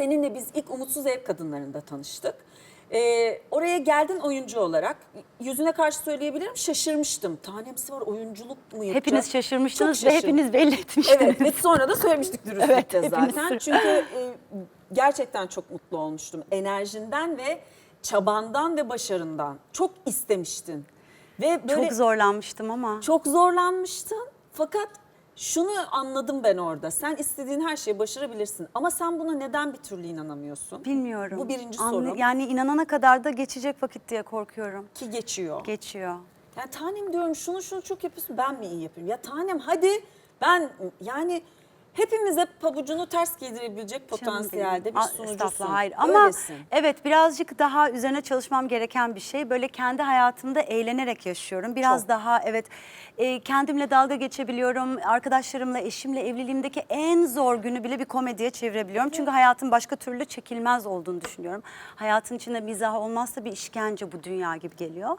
seninle biz ilk Umutsuz Ev Kadınları'nda tanıştık. Ee, oraya geldin oyuncu olarak. Yüzüne karşı söyleyebilirim şaşırmıştım. Tanemsi var oyunculuk mu yapacak? Hepiniz şaşırmıştınız ve hepiniz belli etmiştiniz. Evet ve sonra da söylemiştik dürüstlükle Evet, zaten. Çünkü e, gerçekten çok mutlu olmuştum. Enerjinden ve çabandan ve başarından. Çok istemiştin. Ve böyle Çok zorlanmıştım ama. çok zorlanmıştın. Fakat şunu anladım ben orada. Sen istediğin her şeyi başarabilirsin. Ama sen buna neden bir türlü inanamıyorsun? Bilmiyorum. Bu birinci Anlı- sorum. Yani inanana kadar da geçecek vakit diye korkuyorum. Ki geçiyor. Geçiyor. Yani tanem diyorum şunu şunu çok yapıyorsun ben mi iyi yapıyorum? Ya tanem hadi ben yani hepimize pabucunu ters giydirebilecek potansiyelde bir sunucusun. Hayır ama Öylesin. evet birazcık daha üzerine çalışmam gereken bir şey. Böyle kendi hayatımda eğlenerek yaşıyorum. Biraz Çok. daha evet e, kendimle dalga geçebiliyorum. Arkadaşlarımla, eşimle evliliğimdeki en zor günü bile bir komediye çevirebiliyorum. Çünkü hayatın başka türlü çekilmez olduğunu düşünüyorum. Hayatın içinde mizah olmazsa bir işkence bu dünya gibi geliyor.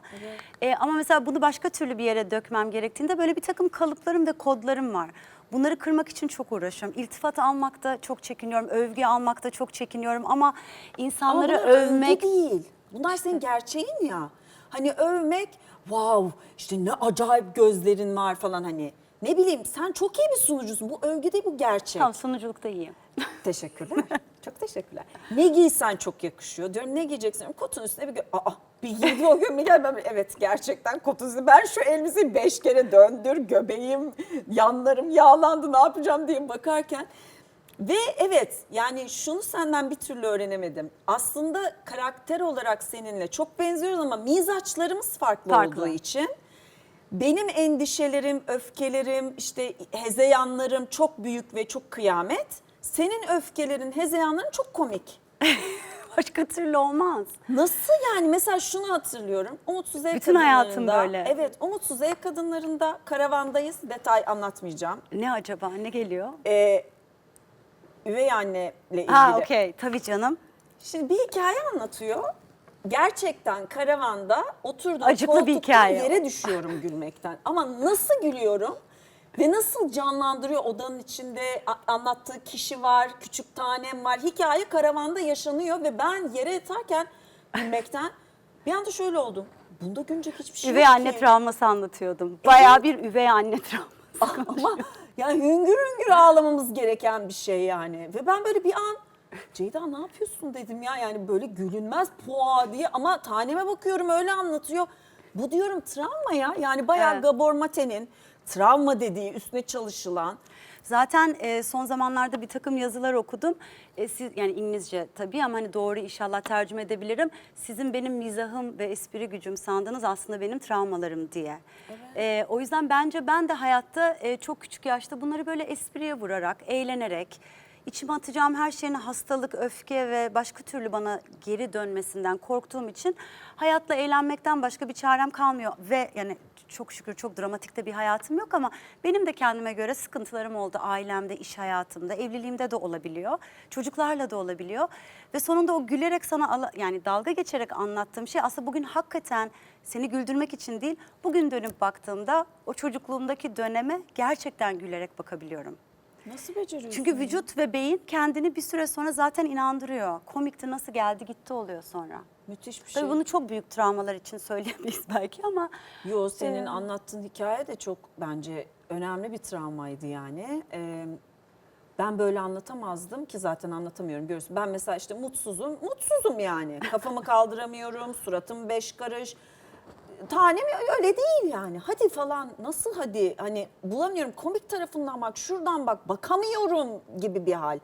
E, ama mesela bunu başka türlü bir yere dökmem gerektiğinde böyle bir takım kalıplarım ve kodlarım var. Bunları kırmak için çok uğraşıyorum. İltifat almakta çok çekiniyorum. Övgü almakta çok çekiniyorum. Ama Ama insanları bunlar övmek... övgü değil. Bunlar senin gerçeğin ya. Hani övmek wow işte ne acayip gözlerin var falan hani. Ne bileyim sen çok iyi bir sunucusun. Bu övgü değil bu gerçek. Tamam sunuculukta iyiyim. Teşekkürler. çok teşekkürler. Ne giysen çok yakışıyor. Diyorum ne giyeceksin? Kotun üstüne bir gö- Aa bir giydi o gömleği gel ben evet gerçekten kotun üstüne. Ben şu elbiseyi beş kere döndür göbeğim yanlarım yağlandı ne yapacağım diye bakarken. Ve evet yani şunu senden bir türlü öğrenemedim. Aslında karakter olarak seninle çok benziyoruz ama mizaçlarımız farklı, Farklı. olduğu için benim endişelerim, öfkelerim, işte hezeyanlarım çok büyük ve çok kıyamet. Senin öfkelerin, hezeyanların çok komik. Başka türlü olmaz. Nasıl yani? Mesela şunu hatırlıyorum. Umutsuz ev Bütün hayatım kadınlarında- böyle. Evet, umutsuz ev kadınlarında karavandayız. Detay anlatmayacağım. Ne acaba? Ne geliyor? Ee, üvey anneyle ilgili. Ha okey. Tabii canım. Şimdi bir hikaye anlatıyor. Gerçekten karavanda oturduğum Acıklı bir koltukta hikaye. yere düşüyorum gülmekten. Ama nasıl gülüyorum ve nasıl canlandırıyor odanın içinde a- anlattığı kişi var, küçük tanem var. Hikaye karavanda yaşanıyor ve ben yere yatarken gülmekten bir anda şöyle oldum. Bunda gülecek hiçbir şey Üvey yok anne ki. travması anlatıyordum. Bayağı bir üvey anne travması. Ama yani hüngür hüngür ağlamamız gereken bir şey yani. Ve ben böyle bir an Ceyda ne yapıyorsun dedim ya yani böyle gülünmez poğa diye ama taneme bakıyorum öyle anlatıyor. Bu diyorum travma ya yani bayağı Evet. Gabor Mate'nin travma dediği üstüne çalışılan. Zaten e, son zamanlarda bir takım yazılar okudum. E, siz yani İngilizce tabii ama hani doğru inşallah tercüme edebilirim. Sizin benim mizahım ve espri gücüm sandınız aslında benim travmalarım diye. E, o yüzden bence ben de hayatta e, çok küçük yaşta bunları böyle espriye vurarak, eğlenerek içime atacağım her şeyin hastalık, öfke ve başka türlü bana geri dönmesinden korktuğum için hayatla eğlenmekten başka bir çarem kalmıyor ve yani çok şükür çok dramatikte bir hayatım yok ama benim de kendime göre sıkıntılarım oldu ailemde, iş hayatımda, evliliğimde de olabiliyor. Çocuklarla da olabiliyor. Ve sonunda o gülerek sana yani dalga geçerek anlattığım şey aslında bugün hakikaten seni güldürmek için değil, bugün dönüp baktığımda o çocukluğumdaki döneme gerçekten gülerek bakabiliyorum. Nasıl beceriyorsun? Çünkü vücut ve beyin kendini bir süre sonra zaten inandırıyor. Komikti nasıl geldi gitti oluyor sonra. Müthiş bir şey. Tabii bunu çok büyük travmalar için söyleyemeyiz belki ama Yo senin Ee, anlattığın hikaye de çok bence önemli bir travmaydı yani. Ee, ben böyle anlatamazdım ki zaten anlatamıyorum görüyorsun. Ben mesela işte mutsuzum, mutsuzum yani. Kafamı kaldıramıyorum, suratım beş karış. Tanem öyle değil yani. Hadi falan nasıl hadi hani bulamıyorum komik tarafından bak şuradan bak bakamıyorum gibi bir hal.